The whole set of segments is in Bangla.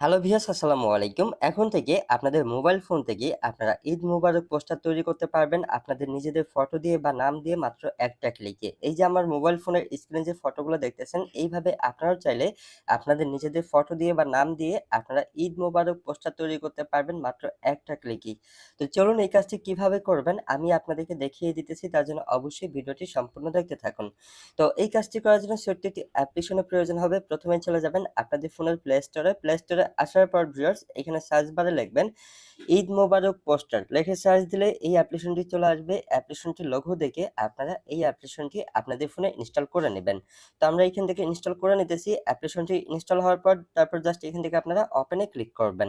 হ্যালো ভিউয়ার্স, আসসালামু আলাইকুম। এখন থেকে আপনাদের মোবাইল ফোন থেকে আপনারা ঈদ মোবারক পোস্টার তৈরি করতে পারবেন আপনাদের নিজেদের ফটো দিয়ে বা নাম দিয়ে মাত্র একটা ক্লিকে। এই যে আমার মোবাইল ফোনের স্ক্রিনে যে ফটোগুলো দেখতেছেন, এইভাবে আপনারাও চাইলে আপনাদের নিজেদের ফটো দিয়ে বা নাম দিয়ে আপনারা ঈদ মোবারক পোস্টার তৈরি করতে পারবেন মাত্র একটা ক্লিকেই। তো চলুন এই কাজটি কীভাবে করবেন, আমি আপনাদেরকে দেখিয়ে দিতেছি, তার জন্য অবশ্যই ভিডিওটি সম্পূর্ণ দেখতে থাকুন। তো এই কাজটি করার জন্য সত্যি একটি অ্যাপ্লিকেশনের প্রয়োজন হবে। প্রথমে চলে যাবেন আপনাদের ফোনের প্লে স্টোরে। প্লে স্টোরে আসার পর ভিউয়ার্স এখানে সার্চ বারে লিখবেন, ঈদ মোবারক পোস্টার লিখে সার্চ দিলে এই অ্যাপ্লিকেশনটি চলে আসবে। অ্যাপ্লিকেশনটি লোগো দেখে আপনারা এই অ্যাপ্লিকেশনটি আপনাদের ফোনে ইনস্টল করে নেবেন। তো আমরা এখান থেকে ইনস্টল করে নিতেছি। অ্যাপ্লিকেশনটি ইনস্টল হওয়ার পর, তারপর জাস্ট এখান থেকে আপনারা ওপেনে ক্লিক করবেন।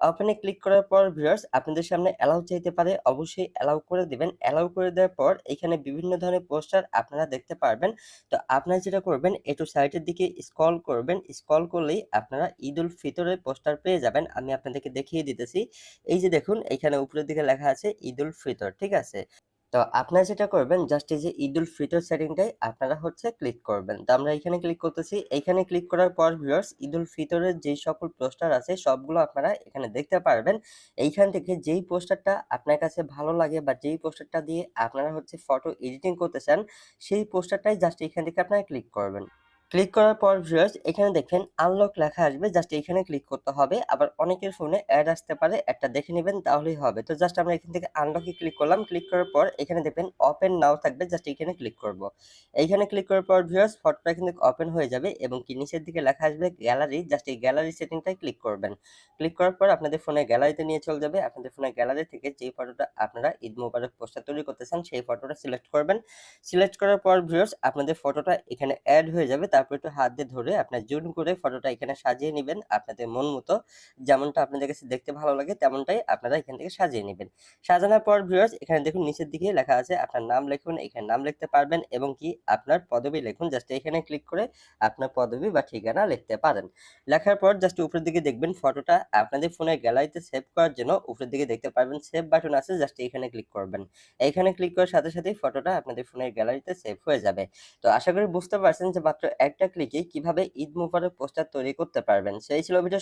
ওপেনে ক্লিক করার পর ভিউয়ার্স আপনাদের সামনে অ্যালাউ চাইতে পারে, অবশ্যই অ্যালাউ করে দিবেন। অ্যালাউ করে দেওয়ার পর এখানে বিভিন্ন ধরনের পোস্টার আপনারা দেখতে পারবেন। তো আপনারা যেটা করবেন, একটু সাইটের দিকে স্ক্রল করবেন। স্ক্রল করলেই আপনারা ঈদ উল ফিতরের পোস্টার পেয়ে যাবেন। আমি আপনাদেরকে দেখিয়ে দিতেছি। এই যে দেখুন এখানে উপরের দিকে লেখা আছে ঈদ উল ফিতর, ঠিক আছে? তো আপনারা যেটা করবেন জাস্ট এই যে ঈদ উল ফিতর সেটিংটাই আপনারা হচ্ছে ক্লিক করবেন। তো আমরা এখানে ক্লিক করতেছি। এইখানে ক্লিক করার পর ভিউয়ার্স ঈদ উল ফিতরের যেই সকল পোস্টার আছে, সবগুলো আপনারা এখানে দেখতে পারবেন। এইখান থেকে যেই পোস্টারটা আপনার কাছে ভালো লাগে বা যেই পোস্টারটা দিয়ে আপনারা হচ্ছে ফটো এডিটিং করতে চান, সেই পোস্টারটাই জাস্ট এখান থেকে আপনারা ক্লিক করবেন। ক্লিক করার পর ভিউয়ার্স এখানে দেখবেন আনলক লেখা আসবে জাস্ট এখানে ক্লিক করতে হবে। আবার অনেকের ফোনে অ্যাড আসতে পারে, একটা দেখে নেবেন, তাহলেই হবে। তো জাস্ট আমরা এখান থেকে আনলকে ক্লিক করলাম ক্লিক করার পর এখানে দেখবেন ওপেন নাও থাকবে জাস্ট এখানে ক্লিক করব। এইখানে ক্লিক করার পর ভিউয়ার্স ফটোটা কিন্তু ওপেন হয়ে যাবে এবং কি নিচের দিকে লেখা আসবে গ্যালারি জাস্ট এই গ্যালারি সেটিংটাই ক্লিক করবেন। ক্লিক করার পর আপনাদের ফোনে গ্যালারিতে নিয়ে চলে যাবে। আপনাদের ফোনে গ্যালারি থেকে যে ফটোটা আপনারা ঈদ মোবারক পোস্টার তৈরি করতে চান, সেই ফটোটা সিলেক্ট করবেন। সিলেক্ট করার পর ভিউয়ার্স আপনাদের ফটোটা এখানে অ্যাড হয়ে যাবে তারপর একটু হাত দিয়ে ধরে আপনার জুম করে ফটোটা এখানে সাজিয়ে নেবেন। আপনাদের মন মতো যেমনটা আপনাদের কাছে দেখতে ভালো লাগে তেমনটাই আপনারা এখান থেকে সাজিয়ে নেবেন। সাজানোর পর ভিউয়ার্স এখানে দেখুন নিচের দিকে লেখা আছে আপনার নাম লিখুন, এখানে নাম লিখতে পারবেন এবং কি আপনার পদবি লিখুন। জাস্ট এখানে ক্লিক করে আপনার পদবি বা ঠিকানা লিখতে পারেন। লেখার পর জাস্ট উপরের দিকে দেখবেন ফটোটা আপনাদের ফোনের গ্যালারিতে সেভ করার জন্য উপরের দিকে দেখতে পারবেন সেভ বাটন আছে জাস্ট এখানে ক্লিক করবেন। এইখানে ক্লিক করার সাথে সাথেই ফটোটা আপনাদের ফোনের গ্যালারিতে সেভ হয়ে যাবে। তো আশা করি বুঝতে পারছেন যে মাত্র একটা ক্লিকে কীভাবে ঈদ মোবারক পোস্টার তৈরি করতে পারবেন? সেই ছিল ভিডিও